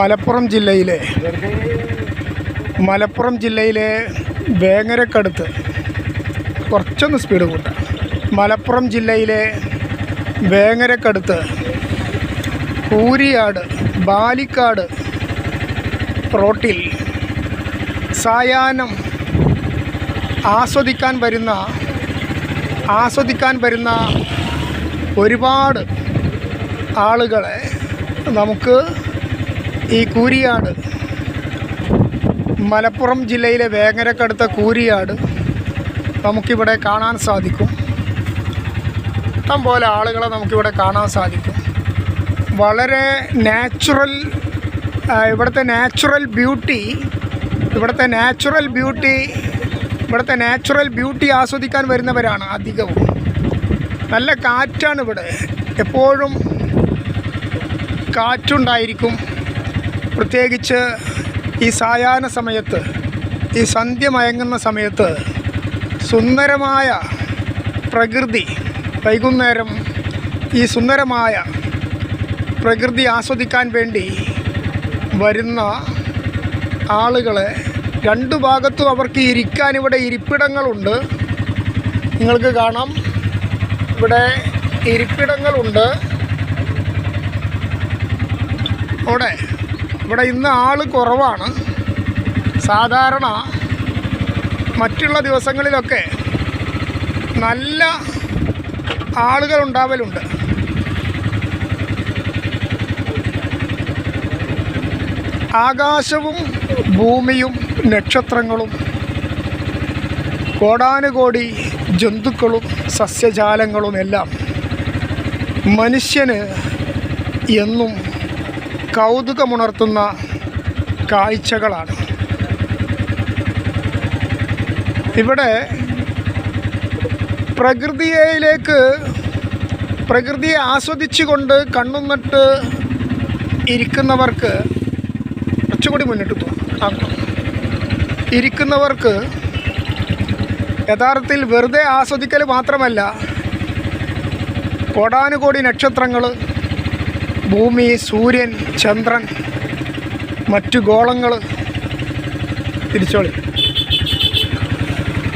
മലപ്പുറം ജില്ലയിലെ മലപ്പുറം ജില്ലയിലെ വേങ്ങരക്കടുത്ത് കുറച്ചൊന്ന് സ്പീഡ് കൂട്ടാം. മലപ്പുറം ജില്ലയിലെ വേങ്ങരക്കടുത്ത് കൂരിയാട് ബാലിക്കാട് റോട്ടിൽ സായാഹ്നം ആസ്വദിക്കാൻ വരുന്ന ആസ്വദിക്കാൻ വരുന്ന ഒരുപാട് ആളുകളെ നമുക്ക് ഈ കൂരിയാട്. മലപ്പുറം ജില്ലയിലെ വേങ്ങരക്കടുത്ത കൂരിയാട് നമുക്കിവിടെ കാണാൻ സാധിക്കും. ഇഷ്ടം പോലെ ആളുകളെ നമുക്കിവിടെ കാണാൻ സാധിക്കും. വളരെ നാച്ചുറൽ ഇവിടുത്തെ നാച്ചുറൽ ബ്യൂട്ടി ഇവിടുത്തെ നാച്ചുറൽ ബ്യൂട്ടി ഇവിടുത്തെ നാച്ചുറൽ ബ്യൂട്ടി ആസ്വദിക്കാൻ വരുന്നവരാണ് അധികവും. നല്ല കാറ്റാണ് ഇവിടെ എപ്പോഴും കാറ്റുണ്ടായിരിക്കും. പ്രത്യേകിച്ച് ഈ സായാഹ്ന സമയത്ത് ഈ സന്ധ്യ മയങ്ങുന്ന സമയത്ത് സുന്ദരമായ പ്രകൃതി വൈകുന്നേരം ഈ സുന്ദരമായ പ്രകൃതി ആസ്വദിക്കാൻ വേണ്ടി വരുന്ന ആളുകളെ രണ്ടു ഭാഗത്തും അവർക്ക് ഇരിക്കാൻ ഇവിടെ ഇരിപ്പിടങ്ങളുണ്ട്. നിങ്ങൾക്ക് കാണാം. ഇവിടെ ഇരിപ്പിടങ്ങളുണ്ട്. അവിടെ ഇവിടെ ഇന്ന് ആൾ കുറവാണ്. സാധാരണ മറ്റുള്ള ദിവസങ്ങളിലൊക്കെ നല്ല ആളുകൾ ഉണ്ടാവലുണ്ട് ആകാശവും ഭൂമിയും നക്ഷത്രങ്ങളും കോടാനുകോടി ജന്തുക്കളും സസ്യജാലങ്ങളും എല്ലാം മനുഷ്യന് എന്നും കൗതുകമുണർത്തുന്ന കാഴ്ചകളാണ്. ഇവിടെ പ്രകൃതിയിലേക്ക് പ്രകൃതിയെ ആസ്വദിച്ചുകൊണ്ട് കണ്ണുന്നിട്ട് നട്ട് ഇരിക്കുന്നവർക്ക് കുറച്ചുകൂടി മുന്നിട്ട് പോകും. ഇരിക്കുന്നവർക്ക് യഥാർത്ഥത്തിൽ വെറുതെ ആസ്വദിക്കൽ മാത്രമല്ല കോടാനുകോടി നക്ഷത്രങ്ങൾ ഭൂമി സൂര്യൻ ചന്ദ്രൻ മറ്റു ഗോളങ്ങൾ തിരിച്ചോളി.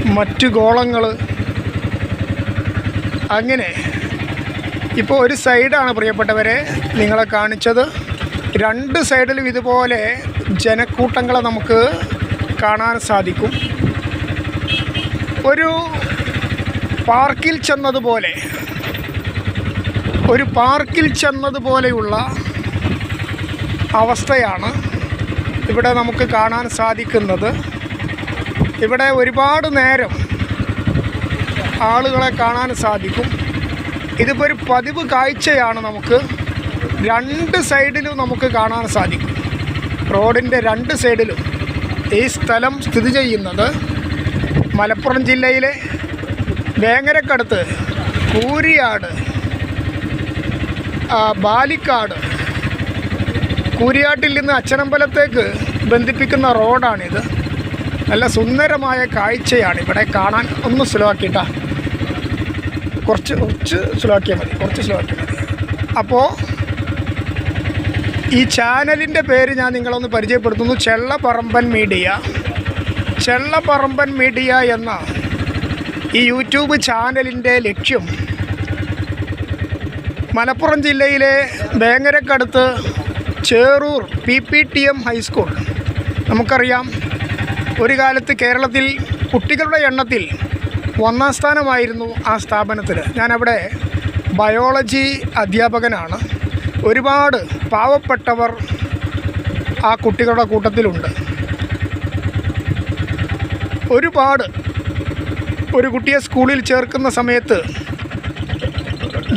മറ്റു ഗോളങ്ങൾ അങ്ങനെ. ഇപ്പോൾ ഒരു സൈഡാണ് പ്രിയപ്പെട്ടവരെ നിങ്ങളെ കാണിച്ചത്. രണ്ട് സൈഡിലും ഇതുപോലെ ജനക്കൂട്ടങ്ങളെ നമുക്ക് കാണാൻ സാധിക്കും. ഒരു പാർക്കിൽ ചെന്നതുപോലെ ഒരു പാർക്കിൽ ചെന്നതുപോലെയുള്ള അവസ്ഥയാണ് ഇവിടെ നമുക്ക് കാണാൻ സാധിക്കുന്നത്. ഇവിടെ ഒരുപാട് നേരം ആളുകളെ കാണാൻ സാധിക്കും. ഇതിപ്പോൾ ഒരു പതിവ് കാഴ്ചയാണ് നമുക്ക്. രണ്ട് സൈഡിലും നമുക്ക് കാണാൻ സാധിക്കും. റോഡിന്റെ രണ്ട് സൈഡിലും ഈ സ്ഥലം സ്ഥിതി ചെയ്യുന്നത് മലപ്പുറം ജില്ലയിലെ വേങ്ങരക്കടുത്ത് കൂരിയാട് ബാലിക്കാട്. കൂരിയാട്ടിൽ നിന്ന് അച്ചനമ്പലത്തേക്ക് ബന്ധിപ്പിക്കുന്ന റോഡാണിത്. നല്ല സുന്ദരമായ കാഴ്ചയാണ് ഇവിടെ കാണാൻ. ഒന്ന് സ്ലോ ആക്കിയിട്ടാ കുറച്ച് കുറച്ച് സ്ലോ ആക്കിയാൽ മതി കുറച്ച് സ്ലോ ആക്കിയാൽ മതി. അപ്പോൾ ഈ ചാനലിന്റെ പേര് ഞാൻ നിങ്ങളൊന്ന് പരിചയപ്പെടുത്തുന്നു. ചെള്ളപ്പറമ്പൻ മീഡിയ. ചെള്ളപ്പറമ്പൻ മീഡിയ എന്ന ഈ യൂട്യൂബ് ചാനലിന്റെ ലക്ഷ്യം മലപ്പുറം ജില്ലയിലെ വേങ്ങരക്കടുത്ത് Cherur P P T M high school. നമുക്കറിയാം ഒരു കാലത്ത് കേരളത്തിൽ കുട്ടികളുടെ എണ്ണത്തിൽ ഒന്നാം സ്ഥാനമായിരുന്നു ആ സ്ഥാപനത്തിൽ ഞാനവിടെ ബയോളജി അധ്യാപകനാണ്. ഒരുപാട് പാവപ്പെട്ടവർ ആ കുട്ടികളുടെ കൂട്ടത്തിലുണ്ട്. ഒരുപാട് ഒരു കുട്ടിയെ സ്കൂളിൽ ചേർക്കുന്ന സമയത്ത്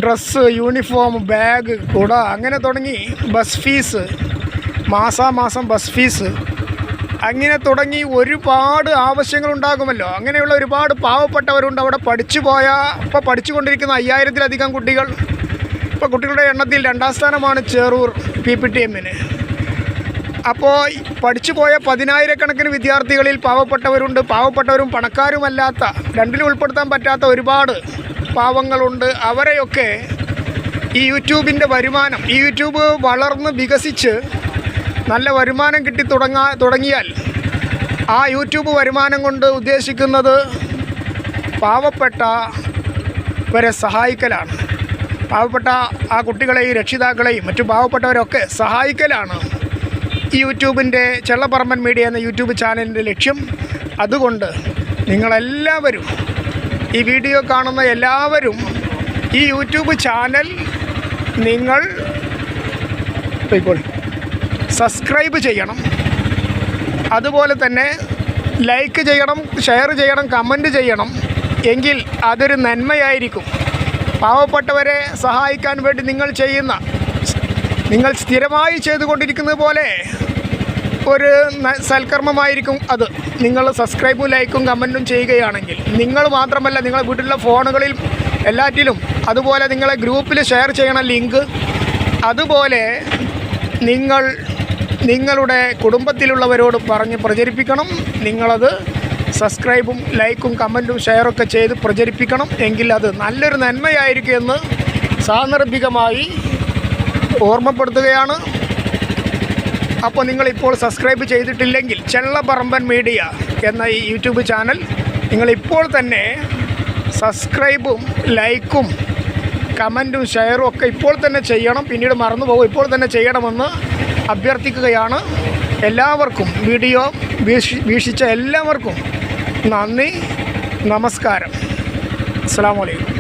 ഡ്രസ്സ് യൂണിഫോം ബാഗ് കുട അങ്ങനെ തുടങ്ങി. ബസ് ഫീസ് മാസാമാസം ബസ് ഫീസ്. അങ്ങനെ തുടങ്ങി ഒരുപാട് ആവശ്യങ്ങളുണ്ടാകുമല്ലോ. അങ്ങനെയുള്ള ഒരുപാട് പാവപ്പെട്ടവരുണ്ട് അവിടെ പഠിച്ചു പോയ ഇപ്പോൾ പഠിച്ചുകൊണ്ടിരിക്കുന്ന അയ്യായിരത്തിലധികം കുട്ടികൾ. ഇപ്പോൾ കുട്ടികളുടെ എണ്ണത്തിൽ രണ്ടാം സ്ഥാനമാണ് ചേറൂർ പി പി ടി എമ്മിന്. അപ്പോൾ പഠിച്ചു പോയ പതിനായിരക്കണക്കിന് വിദ്യാർത്ഥികളിൽ പാവപ്പെട്ടവരുണ്ട്. പാവപ്പെട്ടവരും പണക്കാരുമല്ലാത്ത രണ്ടിലും ഉൾപ്പെടുത്താൻ പറ്റാത്ത ഒരുപാട് പാവങ്ങളുണ്ട്. അവരെയൊക്കെ ഈ യൂട്യൂബിന്റെ വരുമാനം ഈ യൂട്യൂബ് വളർന്ന് വികസിച്ച് നല്ല വരുമാനം കിട്ടി തുടങ്ങാ തുടങ്ങിയാൽ ആ യൂട്യൂബ് വരുമാനം കൊണ്ട് ഉദ്ദേശിക്കുന്നത് പാവപ്പെട്ട വരെ സഹായിക്കലാണ്. പാവപ്പെട്ട ആ കുട്ടികളെയും രക്ഷിതാക്കളെയും മറ്റു പാവപ്പെട്ടവരൊക്കെ സഹായിക്കലാണ് ഈ യൂട്യൂബിന്റെ ചെള്ളപ്പറമ്പൻ മീഡിയ എന്ന യൂട്യൂബ് ചാനലിന്റെ ലക്ഷ്യം. അതുകൊണ്ട് നിങ്ങളെല്ലാവരും ഈ വീഡിയോ കാണുന്ന എല്ലാവരും ഈ യൂട്യൂബ് ചാനൽ നിങ്ങൾ സബ്സ്ക്രൈബ് ചെയ്യണം. അതുപോലെ തന്നെ ലൈക്ക് ചെയ്യണം ഷെയർ ചെയ്യണം കമന്റ് ചെയ്യണം. എങ്കിൽ അതൊരു നന്മയായിരിക്കും. പാവപ്പെട്ടവരെ സഹായിക്കാൻ വേണ്ടി നിങ്ങൾ ചെയ്യുന്ന നിങ്ങൾ സ്ഥിരമായി ചെയ്തുകൊണ്ടിരിക്കുന്നത് പോലെ ഒരു സൽക്കർമ്മമായിരിക്കും അത്. നിങ്ങൾ സബ്സ്ക്രൈബും ലൈക്കും കമന്റും ചെയ്യുകയാണെങ്കിൽ നിങ്ങൾ മാത്രമല്ല നിങ്ങളുടെ വീട്ടിലുള്ള ഫോണുകളിൽ എല്ലാറ്റിലും അതുപോലെ നിങ്ങളെ ഗ്രൂപ്പിൽ ഷെയർ ചെയ്യണ ലിങ്ക് അതുപോലെ നിങ്ങൾ നിങ്ങളുടെ കുടുംബത്തിലുള്ളവരോട് പറഞ്ഞ് പ്രചരിപ്പിക്കണം. നിങ്ങളത് സബ്സ്ക്രൈബും ലൈക്കും കമന്റും ഷെയറൊക്കെ ചെയ്ത് പ്രചരിപ്പിക്കണം. എങ്കിൽ അത് നല്ലൊരു നന്മയായിരിക്കുമെന്ന് സാന്ദർഭികമായി ഓർമ്മപ്പെടുത്തുകയാണ്. അപ്പോൾ നിങ്ങളിപ്പോൾ സബ്സ്ക്രൈബ് ചെയ്തിട്ടില്ലെങ്കിൽ ചെള്ളപറമ്പൻ മീഡിയ എന്ന ഈ യൂട്യൂബ് ചാനൽ നിങ്ങളിപ്പോൾ തന്നെ സബ്സ്ക്രൈബും ലൈക്കും കമന്റും ഷെയറും ഒക്കെ ഇപ്പോൾ തന്നെ ചെയ്യണം. പിന്നീട് മറന്നു പോകും ഇപ്പോൾ തന്നെ ചെയ്യണമെന്ന് അഭ്യർത്ഥിക്കുകയാണ്. എല്ലാവർക്കും വീഡിയോ വീക്ഷി വീക്ഷിച്ച എല്ലാവർക്കും നന്ദി നമസ്കാരം. അസ്സാം വലൈക്കും